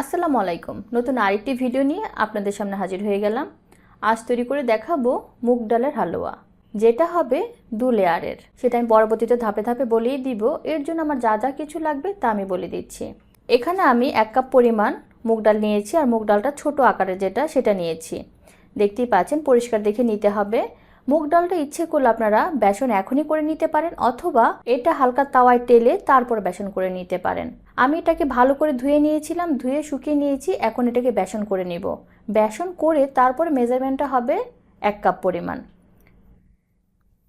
আসসালামু আলাইকুম। নতুন আরেকটি ভিডিও নিয়ে আপনাদের সামনে হাজির হয়ে গেলাম। আজ তৈরি করে দেখাবো মুগ ডালের হালুয়া, যেটা হবে দু লেয়ারের। সেটা আমি পরবর্তীতে ধাপে ধাপে বলেই দিব। এর জন্য আমার যা যা কিছু লাগবে তা আমি বলে দিচ্ছি। এখানে আমি এক কাপ পরিমাণ মুগ ডাল নিয়েছি আর মুগ ডালটা ছোট আকারের যেটা, সেটা নিয়েছি। দেখতেই পাচ্ছেন, পরিষ্কার দেখে নিতে হবে। মুগ ডালটা ইচ্ছে করলে আপনারা বেসন এখনই করে নিতে পারেন, অথবা এটা হালকা তাওয়ায় তেলে তারপর বেসন করে নিতে পারেন। আমি এটাকে ভালো করে ধুয়ে নিয়েছিলাম, ধুয়ে শুকিয়ে নিয়েছি, এখন এটাকে বেসন করে নেব। বেসন করে তারপর মেজারমেন্টটা হবে এক কাপ পরিমাণ।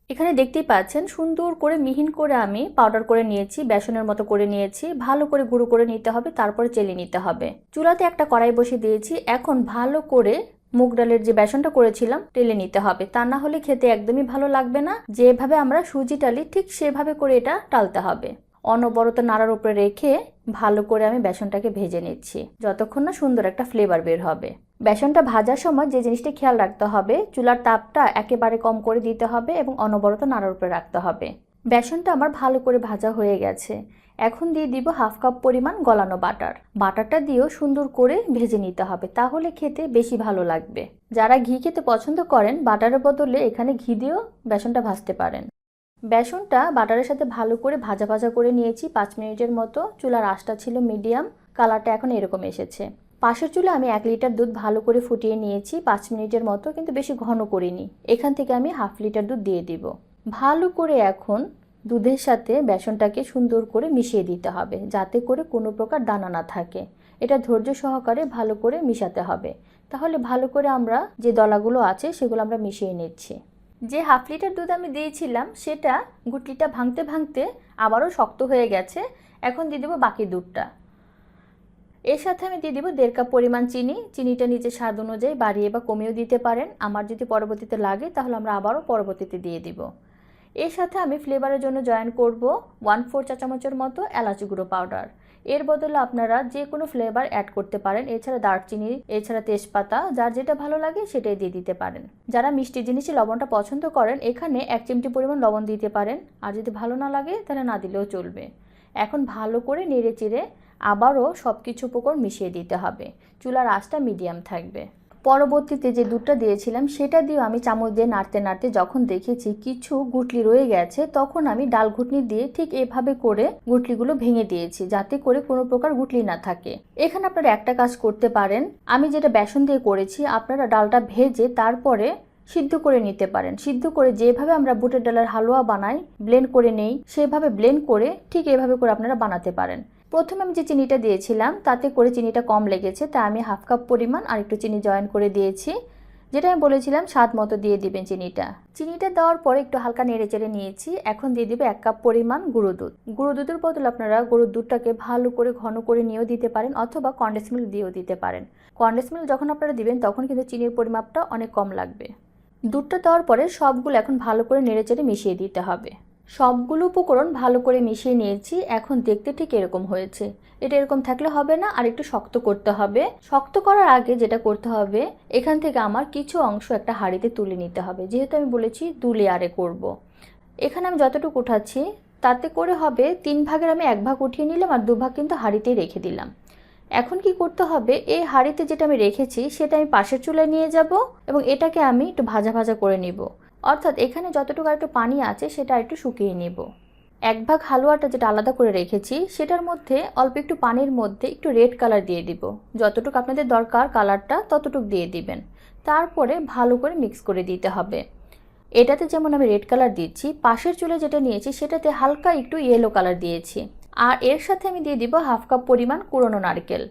এখানে দেখতেই পাচ্ছেন, সুন্দর করে মিহিন করে আমি পাউডার করে নিয়েছি, বেসনের মতো করে নিয়েছি, ভালো করে গুঁড়ো করে নিতে হবে, তারপরে চেলে নিতে হবে। চুলাতে একটা কড়াই বসে দিয়েছি, এখন ভালো করে মুগ ডালের যে বেসনটা করেছিলাম, টেলে নিতে হবে। তা না হলে খেতে একদমই ভালো লাগবে না। যেভাবে আমরা সুজি টালি, ঠিক সেভাবে করে এটা টালতে হবে। অনবরত নাড়ার উপরে রেখে ভালো করে আমি বেসনটাকে ভেজে নিচ্ছি। যতক্ষণ না সুন্দর একটা ফ্লেভার বের হবে। বেসনটা ভাজার সময় যে জিনিসটি খেয়াল রাখতে হবে, চুলার তাপটা একেবারে কম করে দিতে হবে এবং অনবরত নাড়ার উপরে রাখতে হবে। বেসনটা আমার ভালো করে ভাজা হয়ে গেছে। এখন দিয়ে দিব হাফ কাপ পরিমাণ গলানো বাটার। বাটারটা দিয়েও সুন্দর করে ভেজে নিতে হবে, তাহলে খেতে বেশি ভালো লাগবে। যারা ঘি খেতে পছন্দ করেন, বাটারের বদলে এখানে ঘি দিয়েও বেসনটা ভাজতে পারেন। বেসনটা বাটারের সাথে ভালো করে ভাজা ভাজা করে নিয়েছি, পাঁচ মিনিটের মতো। চুলার আশটা ছিল মিডিয়াম, কালারটা এখন এরকম এসেছে। পাশের চুলে আমি এক লিটার দুধ ভালো করে ফুটিয়ে নিয়েছি, পাঁচ মিনিটের মতো, কিন্তু বেশি ঘন করিনি। এখান থেকে আমি হাফ লিটার দুধ দিয়ে দিব। ভালো করে এখন দুধের সাথে বেসনটাকে সুন্দর করে মিশিয়ে দিতে হবে, যাতে করে কোনো প্রকার দানা না থাকে। এটা ধৈর্য সহকারে ভালো করে মিশাতে হবে। তাহলে ভালো করে আমরা যে দলাগুলো আছে সেগুলো আমরা মিশিয়ে নিচ্ছি। যে হাফ লিটার দুধ আমি দিয়েছিলাম, সেটা গুটলিটা ভাঙতে ভাঙতে আবারও শক্ত হয়ে গেছে। এখন দিয়ে দেবো বাকি দুধটা। এর সাথে আমি দিয়ে দিব দেড় কাপ পরিমাণ চিনি। চিনিটা নিচে স্বাদ অনুযায়ী বাড়িয়ে বা কমিয়েও দিতে পারেন। আমার যদি পরবর্তীতে লাগে, তাহলে আমরা আবারও পরবর্তীতে দিয়ে দিব। এর সাথে আমি ফ্লেভারের জন্য জয়েন করব ওয়ান ফোর চা চামচের মতো এলাচি গুঁড়ো পাউডার এর বদলে আপনারা যে কোনো ফ্লেভার অ্যাড করতে পারেন, এছাড়া দারচিনি, এছাড়া তেজপাতা, যার যেটা ভালো লাগে সেটাই দিয়ে দিতে পারেন। যারা মিষ্টি জিনিসে লবণটা পছন্দ করেন, এখানে এক চিমটি পরিমাণ লবণ দিতে পারেন। আর যদি ভালো না লাগে, তাহলে না দিলেও চলবে। এখন ভালো করে নেড়ে চেড়ে আবারও সব কিছু উপকরণ মিশিয়ে দিতে হবে। চুলার আঁচটা মিডিয়াম থাকবে। পরবর্তীতে যে দুধটা দিয়েছিলাম, সেটা দিয়েও আমি চামচ দিয়ে নাড়তে নাড়তে যখন দেখেছি কিছু গুটলি রয়ে গেছে, তখন আমি ডাল ঘুটনি দিয়ে ঠিক এভাবে করে গুটলিগুলো ভেঙে দিয়েছি, যাতে করে কোনো প্রকার গুটলি না থাকে। এখানে আপনারা একটা কাজ করতে পারেন। আমি যেটা বেসন দিয়ে করেছি, আপনারা ডালটা ভেজে তারপরে সিদ্ধ করে নিতে পারেন। সিদ্ধ করে যেভাবে আমরা বুটের ডালের হালুয়া বানাই, ব্লেন্ড করে নেই, সেভাবে ব্লেন্ড করে ঠিক এভাবে করে আপনারা বানাতে পারেন। প্রথমে আমি যে চিনিটা দিয়েছিলাম, তাতে করে চিনিটা কম লেগেছে, তাই আমি হাফ কাপ পরিমাণ আর একটু চিনি জয়েন করে দিয়েছি। যেটা আমি বলেছিলাম, স্বাদ মতো দিয়ে দিবেন চিনিটা। চিনিটা দেওয়ার পরে একটু হালকা নেড়ে চেড়ে নিয়েছি। এখন দিয়ে দিবে এক কাপ পরিমাণ গুঁড়ো দুধ। গুঁড়ো দুধের বদলে আপনারা গরুর দুধটাকে ভালো করে ঘন করে নিয়েও দিতে পারেন অথবা কন্ডেন্স মিল্ক দিয়েও দিতে পারেন। কন্ডেন্স মিল্ক যখন আপনারা দিবেন, তখন কিন্তু চিনির পরিমাপটা অনেক কম লাগবে। দুধটা দেওয়ার পরে সবগুলো এখন ভালো করে নেড়ে চেড়ে মিশিয়ে দিতে হবে। সবগুলো উপকরণ ভালো করে মিশিয়ে নিয়েছি, এখন দেখতে ঠিক এরকম হয়েছে। এটা এরকম থাকলে হবে না, আর একটু শক্ত করতে হবে। শক্ত করার আগে যেটা করতে হবে, এখান থেকে আমার কিছু অংশ একটা হাঁড়িতে তুলে নিতে হবে। যেহেতু আমি বলেছি দু লেয়ারে করব। এখানে আমি যতটুকু উঠাচ্ছি, তাতে করে হবে তিন ভাগের আমি এক ভাগ উঠিয়ে নিলাম আর দু ভাগ কিন্তু হাঁড়িতেই রেখে দিলাম। এখন কি করতে হবে, এই হাঁড়িতে যেটা আমি রেখেছি, সেটা আমি পাশের চুলায় নিয়ে যাব এবং এটাকে আমি একটু ভাজা ভাজা করে নিব। অর্থাৎ এখানে যতটুকু একটু পানি আছে, সেটা একটু শুকিয়ে নেব। এক ভাগ হালুয়াটা যেটা আলাদা করে রেখেছি, সেটার মধ্যে অল্প একটু পানির মধ্যে একটু রেড কালার দিয়ে দিব। যতটুকু আপনাদের দরকার কালারটা, ততটুকু দিয়ে দিবেন। তারপরে ভালো করে মিক্স করে দিতে হবে। এটাতে যেমন আমি রেড কালার দিচ্ছি, পাশের চুলে যেটা নিয়েছি, সেটাতে হালকা একটু ইয়েলো কালার দিয়েছি। আর এর সাথে আমি দিয়ে দিব হাফ কাপ পরিমাণ কুড়োনো নারকেল।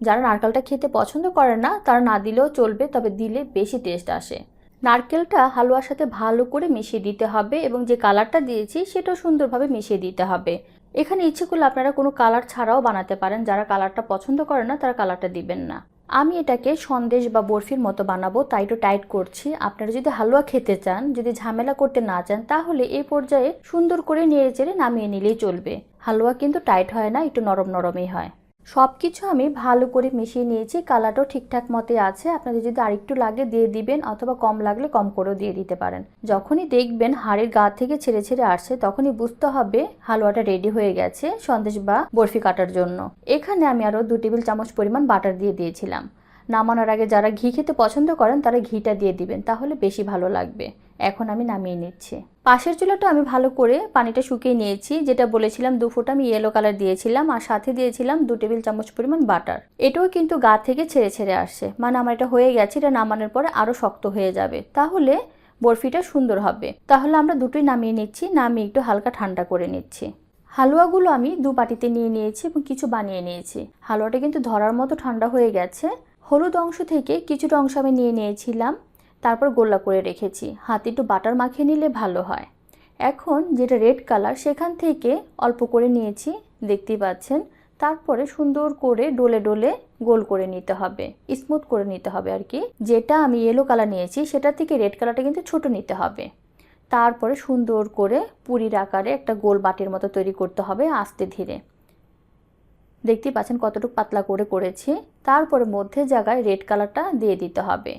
যারা নারকেলটা খেতে পছন্দ করে না, তারা না দিলেও চলবে, তবে দিলে বেশি টেস্ট আসে। নারকেলটা হালুয়ার সাথে ভালো করে মিশিয়ে দিতে হবে এবং যে কালারটা দিয়েছি সেটাও সুন্দরভাবে মিশিয়ে দিতে হবে। এখানে ইচ্ছে করলে আপনারা কোনো কালার ছাড়াও বানাতে পারেন, যারা কালারটা পছন্দ করে না তারা কালারটা দিবেন না। আমি এটাকে সন্দেশ বা বরফির মতো বানাবো তাই একটু টাইট করছি। আপনারা যদি হালুয়া খেতে চান, যদি ঝামেলা করতে না চান, তাহলে এই পর্যায়ে সুন্দর করে নেড়ে চেড়ে নামিয়ে নিলেই চলবে। হালুয়া কিন্তু টাইট হয় না, একটু নরম নরমই হয়। সব কিছু আমি ভালো করে মিশিয়ে নিয়েছি, কালারটাও ঠিকঠাক মতে আছে। আপনাদের যদি আরেকটু লাগে দিয়ে দিবেন, অথবা কম লাগলে কম করেও দিয়ে দিতে পারেন। যখনই দেখবেন হাড়ের গা থেকে ছেড়ে ছেড়ে আসছে, তখনই বুঝতে হবে হালুয়াটা রেডি হয়ে গেছে সন্দেশ বা বরফি কাটার জন্য। এখানে আমি আরও দু টেবিল চামচ পরিমাণ বাটার দিয়ে দিয়েছিলাম। নামানোর আগে যারা ঘি খেতে পছন্দ করেন, তারা ঘিটা দিয়ে দিবেন, তাহলে বেশি ভালো লাগবে। এখন আমি নামিয়ে নিচ্ছি। পাশের চুলাটা আমি ভালো করে পানিটা শুকিয়ে নিয়েছি, যেটা বলেছিলাম দু ফুট আমি ইয়েলো কালার দিয়েছিলাম, আর সাথে দিয়েছিলাম দু টেবিল চামচ পরিমাণ বাটার এটাও কিন্তু গা থেকে ছেড়ে ছেড়ে আসছে। মানে আমার এটা হয়ে গেছে, এটা নামানোর পরে আরও শক্ত হয়ে যাবে। তাহলে বরফিটা সুন্দর হবে। তাহলে আমরা দুটোই নামিয়ে নিচ্ছি, নামিয়ে একটু হালকা ঠান্ডা করে নিচ্ছি। হালুয়াগুলো আমি দু বাটিতে নিয়ে নিয়েছি এবং কিছু বানিয়ে নিয়েছি। হালুয়াটা কিন্তু ধরার মতো ঠান্ডা হয়ে গেছে। হলুদ অংশ থেকে কিছুটা অংশ আমি নিয়ে নিয়েছিলাম, তারপর গোল্লা করে রেখেছি। হাতে একটু বাটার মাখিয়ে নিলে ভালো হয়। এখন যেটা রেড কালার, সেখান থেকে অল্প করে নিয়েছি, দেখতেই পাচ্ছেন। তারপরে সুন্দর করে ডোলে ডোলে গোল করে নিতে হবে, স্মুথ করে নিতে হবে আর কি। যেটা আমি ইয়েলো কালার নিয়েছি সেটা থেকে রেড কালারটা কিন্তু ছোট নিতে হবে। তারপরে সুন্দর করে পুরীর আকারে একটা গোল বাটির মতো তৈরি করতে হবে আস্তে ধীরে। দেখতেই পাচ্ছেন কতটুকু পাতলা করে করেছি। তারপরে মধ্যে জায়গায় রেড কালারটা দিয়ে দিতে হবে।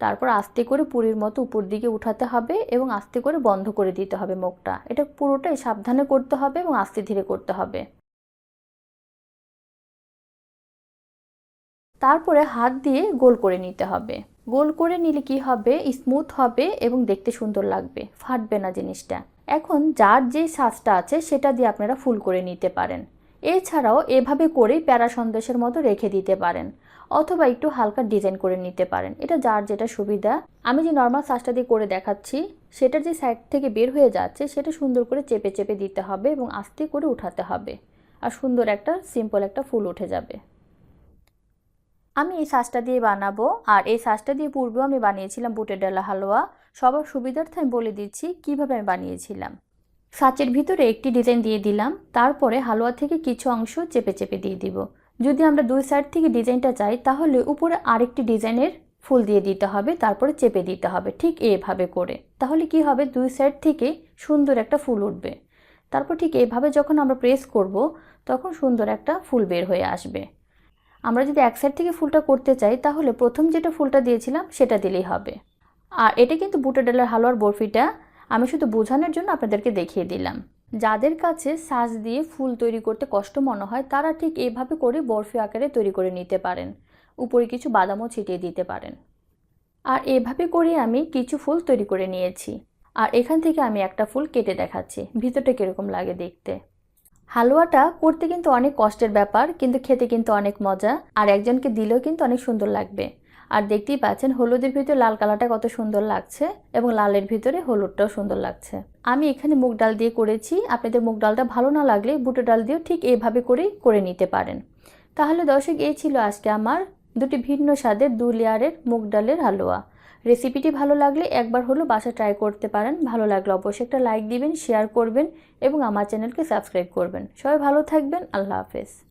তারপর আস্তে করে পুরীর মতো উপর দিকে উঠাতে হবে এবং আস্তে করে বন্ধ করে দিতে হবে মুখটা। এটা পুরোটাই সাবধানে করতে হবে এবং আস্তে ধীরে করতে হবে। তারপরে হাত দিয়ে গোল করে নিতে হবে। গোল করে নিলে কি হবে? স্মুথ হবে এবং দেখতে সুন্দর লাগবে। ফাটবে না জিনিসটা। এখন যার যে সাজটা আছে সেটা দিয়ে আপনারা ফুল করে নিতে পারেন। এছাড়াও এভাবে করেই প্যারা সন্দেশের মতো রেখে দিতে পারেন, অথবা একটু হালকা ডিজাইন করে নিতে পারেন। এটা যার যেটা সুবিধা। আমি যে নর্মাল সাজটা দিয়ে করে দেখাচ্ছি, সেটার যে সাইড থেকে বের হয়ে যাচ্ছে, সেটা সুন্দর করে চেপে চেপে দিতে হবে এবং আস্তে করে উঠাতে হবে। আর সুন্দর একটা সিম্পল একটা ফুল উঠে যাবে। আমি এই সাজটা দিয়ে বানাবো, আর এই সাজটা দিয়ে পূর্বেও আমি বানিয়েছিলাম বুটের ডালা হালুয়া। সবার সুবিধার্থে আমি বলে দিচ্ছি কীভাবে আমি বানিয়েছিলাম। সাচের ভিতরে একটি ডিজাইন দিয়ে দিলাম, তারপরে হালুয়া থেকে কিছু অংশ চেপে চেপে দিয়ে দিব। যদি আমরা দুই সাইড থেকে ডিজাইনটা চাই, তাহলে উপরে আরেকটি ডিজাইনের ফুল দিয়ে দিতে হবে, তারপরে চেপে দিতে হবে, ঠিক এভাবে করে। তাহলে কি হবে? দুই সাইড থেকে সুন্দর একটা ফুল উঠবে। তারপর ঠিক এভাবে যখন আমরা প্রেস করব, তখন সুন্দর একটা ফুল বের হয়ে আসবে। আমরা যদি এক সাইড থেকে ফুলটা করতে চাই, তাহলে প্রথম যেটা ফুলটা দিয়েছিলাম, সেটা দিলেই হবে। আর এটা কিন্তু বুটের ডালের হালুয়ার বরফিটা আমি শুধু বোঝানোর জন্য আপনাদেরকে দেখিয়ে দিলাম। যাদের কাছে সাজ দিয়ে ফুল তৈরি করতে কষ্ট মনে হয়, তারা ঠিক এভাবে করে বরফি আকারে তৈরি করে নিতে পারেন। উপরে কিছু বাদামও ছিটিয়ে দিতে পারেন। আর এভাবে করে আমি কিছু ফুল তৈরি করে নিয়েছি। আর এখান থেকে আমি একটা ফুল কেটে দেখাচ্ছি। ভিতরটা কীরকম লাগে দেখতে। হালুয়াটা করতে কিন্তু অনেক কষ্টের ব্যাপার, কিন্তু খেতে কিন্তু অনেক মজা, আর একজনকে দিলেও কিন্তু অনেক সুন্দর লাগবে। আর দেখতেই পাচ্ছেন হলুদের ভিতরে লাল কালারটা কত সুন্দর লাগছে এবং লালের ভিতরে হলুদটাও সুন্দর লাগছে। আমি এখানে মুগ ডাল দিয়ে করেছি। আপনাদের মুগ ডালটা ভালো না লাগলে বুটো ডাল দিয়েও ঠিক এইভাবে করেই করে নিতে পারেন। তাহলে দর্শক, এই ছিল আজকে আমার দুটি ভিন্ন স্বাদের দু লেয়ারের মুগ ডালের হালুয়া। রেসিপিটি ভালো লাগলে একবার হলো বাসা ট্রাই করতে পারেন। ভালো লাগলে অবশ্যই একটা লাইক দিবেন, শেয়ার করবেন এবং আমার চ্যানেলকে সাবস্ক্রাইব করবেন। সবাই ভালো থাকবেন। আল্লাহ হাফেজ।